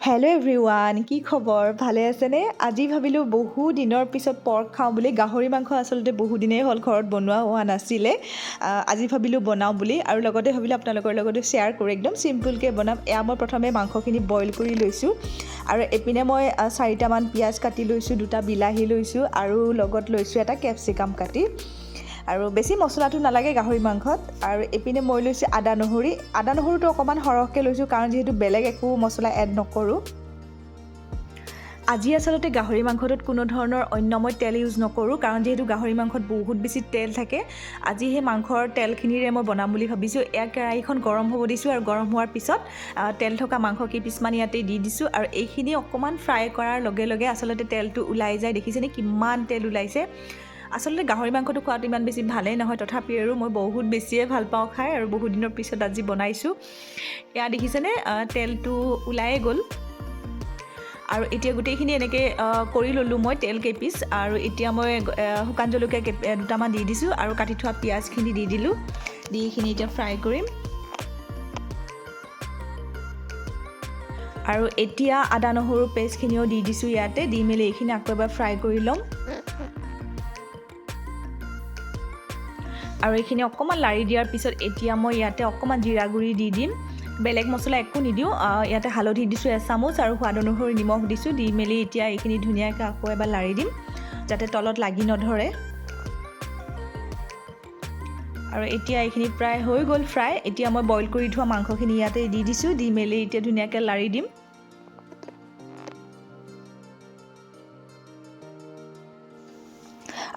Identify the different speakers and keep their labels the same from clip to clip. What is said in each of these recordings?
Speaker 1: Hello everyone কি খবৰ? ভালে আছেনে? আজি ভাবিলোঁ বহু দিনৰ পিছত পৰ্ক খাওঁ বুলি। গাহৰি মাংস আচলতে বহু দিনেই হ'ল ঘৰত বনোৱা হোৱা নাছিলে। আজি ভাবিলোঁ বনাওঁ বুলি আৰু লগতে ভাবিলোঁ আপোনালোকৰ লগতো শ্বেয়াৰ কৰোঁ। একদম চিম্পুলকৈ বনাম। এয়া মই প্ৰথমে মাংসখিনি বইল কৰি লৈছোঁ। আৰু এইপিনে মই চাৰিটামান পিঁয়াজ কাটি লৈছোঁ দুটা বিলাহী লৈছোঁ আৰু লগত লৈছোঁ এটা কেপচিকাম কাটি। আৰু বেছি মছলাটো নালাগে গাহৰি মাংসত। আৰু এইপিনে মই লৈছোঁ আদা নহৰু। আদা নহৰুটো অকণমান সৰহকৈ লৈছোঁ কাৰণ যিহেতু বেলেগ একো মছলা এড নকৰোঁ। আজি আচলতে গাহৰি মাংসটোত কোনো ধৰণৰ অন্য মই তেল ইউজ নকৰোঁ কাৰণ যিহেতু গাহৰি মাংসত বহুত বেছি তেল থাকে। আজি সেই মাংসৰ তেলখিনিৰে মই বনাম বুলি ভাবিছোঁ। এয়া কেৰাহীখন গৰম হ'ব দিছোঁ আৰু গৰম হোৱাৰ পিছত তেল থকা মাংস কেইপিচমান ইয়াতে দি দিছোঁ আৰু এইখিনি অকণমান ফ্ৰাই কৰাৰ লগে লগে আচলতে তেলটো ওলাই যায়। দেখিছেনে কিমান তেল ওলাইছে? আচলতে গাহৰি মাংসটো খোৱাটো ইমান বেছি ভালেই নহয় তথাপি আৰু মই বহুত বেছিয়ে ভাল পাওঁ খাই আৰু বহুত দিনৰ পিছত আজি বনাইছোঁ। এয়া দেখিছেনে? তেলটো ওলায়ে গ'ল। আৰু এতিয়া গোটেইখিনি এনেকৈ কৰি ল'লোঁ মই তেল কেইপিচ আৰু এতিয়া মই শুকান জলকীয়া আহ, দুটামান দি দিছোঁ আৰু কাটি থোৱা পিঁয়াজখিনি দি দিলোঁ দি এইখিনি এতিয়া ফ্ৰাই কৰিম। আৰু এতিয়া আদা নহৰু পেষ্টখিনিও দি দিছোঁ ইয়াতে দি মেলি এইখিনি আকৌ এবাৰ ফ্ৰাই কৰি ল'ম। আৰু এইখিনি অকণমান লাৰি দিয়াৰ পিছত এতিয়া মই ইয়াতে অকণমান জিৰা গুড়ি দি দিম। বেলেগ মছলা একো নিদিওঁ। ইয়াতে হালধি দিছোঁ এচামুচ আৰু সোৱাদ অনুসৰি নিমখ দিছোঁ। দি মেলি এতিয়া এইখিনি ধুনীয়াকৈ আকৌ এবাৰ লাৰি দিম যাতে তলত লাগি নধৰে। আৰু এতিয়া এইখিনি প্ৰায় হৈ গ'ল ফ্ৰাই। এতিয়া মই বইল কৰি থোৱা মাংসখিনি ইয়াতে দি দিছোঁ। দি মেলি এতিয়া ধুনীয়াকৈ লাৰি দিম।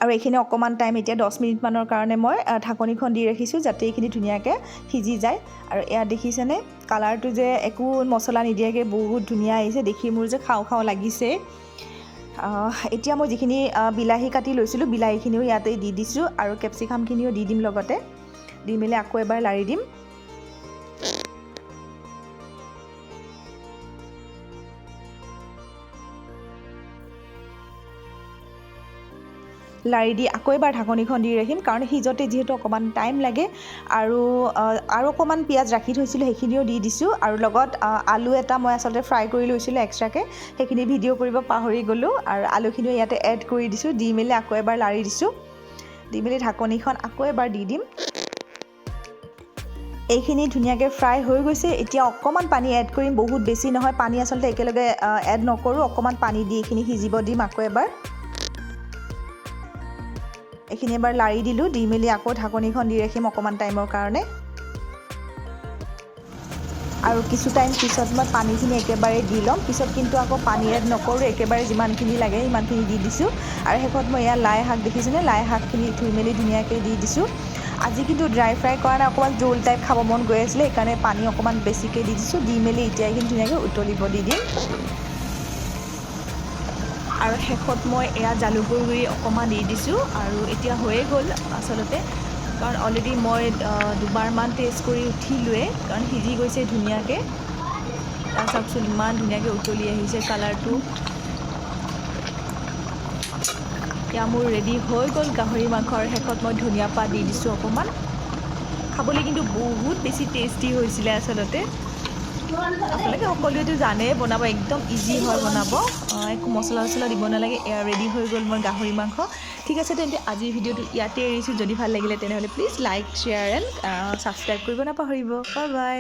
Speaker 1: আৰু এইখিনি অকণমান টাইম এতিয়া দহ মিনিটমানৰ কাৰণে মই ঢাকনিখন দি ৰাখিছোঁ যাতে এইখিনি ধুনীয়াকৈ সিজি যায়। আৰু এয়া দেখিছেনে? কালাৰটো যে একো মছলা নিদিয়াকৈ বহুত ধুনীয়া আহিছে। দেখি মোৰ যে খাওঁ খাওঁ লাগিছে। এতিয়া মই যিখিনি বিলাহী কাটি লৈছিলোঁ বিলাহীখিনিও ইয়াতে দি দিছোঁ আৰু কেপচিকামখিনিও দি দিম লগতে। দি মেলি আকৌ এবাৰ লাৰি দিম। লাৰি দি আকৌ এবাৰ ঢাকনিখন দি ৰাখিম কাৰণ সিজতে যিহেতু অকণমান টাইম লাগে। আৰু আৰু অকণমান পিঁয়াজ ৰাখি থৈছিলোঁ সেইখিনিও দি দিছোঁ। আৰু লগত আলু এটা মই আচলতে ফ্ৰাই কৰি লৈছিলোঁ এক্সট্ৰাকৈ সেইখিনি ভিডিঅ' কৰিব পাহৰি গ'লোঁ। আৰু আলুখিনিও ইয়াতে এড কৰি দিছোঁ দি মেলি আকৌ এবাৰ লাৰি দিছোঁ। দি মেলি ঢাকনিখন আকৌ এবাৰ দি দিম। এইখিনি ধুনীয়াকৈ ফ্ৰাই হৈ গৈছে। এতিয়া অকণমান পানী এড কৰিম বহুত বেছি নহয়। পানী আচলতে একেলগে এড নকৰোঁ অকণমান পানী দি এইখিনি সিজিব দিম আকৌ এবাৰ। এইখিনি এবাৰ লাৰি দিলোঁ, দি মেলি আকৌ ঢাকনিখন দি ৰাখিম অকণমান টাইমৰ কাৰণে। আৰু কিছু টাইম পিছত মই পানীখিনি একেবাৰে দি ল'ম। পিছত কিন্তু আকৌ পানী এড নকৰোঁ, একেবাৰে যিমানখিনি লাগে সিমানখিনি দি দিছোঁ। আৰু শেষত মই এয়া লাই শাক দেখিছেনে? লাই শাকখিনি ধুই মেলি ধুনীয়াকৈ দি দিছোঁ। আজি কিন্তু ড্ৰাই ফ্ৰাই কৰা নাই, অকণমান জোল টাইপ খাব মন গৈ আছিলে, সেইকাৰণে পানী অকণমান বেছিকৈ দি দিছোঁ। দি মেলি এতিয়া এইখিনি ধুনীয়াকৈ উতলিব দি দিম। আৰু শেষত মই এয়া জালুকৰ গুড়ি অকণমান দি দিছোঁ আৰু এতিয়া হৈয়ে গ'ল আচলতে। কাৰণ অলৰেডি মই দুবাৰমান টেষ্ট কৰি উঠিলোৱে কাৰণ সিজি গৈছে ধুনীয়াকৈ। তাৰ চাওকচোন ইমান ধুনীয়াকৈ উতলি আহিছে কালাৰটো এতিয়া মোৰ ৰেডি হৈ গ'ল গাহৰি মাংস আৰু শেষত মই ধনিয়া পাত দি দিছোঁ অকণমান। খাবলৈ কিন্তু বহুত বেছি টেষ্টি হৈছিলে আচলতে। আপোনালোকে সকলোৱেতো জানেই বনাব একদম ইজি হয় বনাব। একো মছলা চছলা দিব নালাগে, এয়া ৰেডি হৈ গ'ল মোৰ গাহৰি মাংস। ঠিক আছে তেন্তে আজিৰ ভিডিঅ'টো ইয়াতে এৰিছোঁ, যদি ভালো লাগিলে তেনেহ'লে please like share and subscribe কৰিব নাপাহৰিব। Bye bye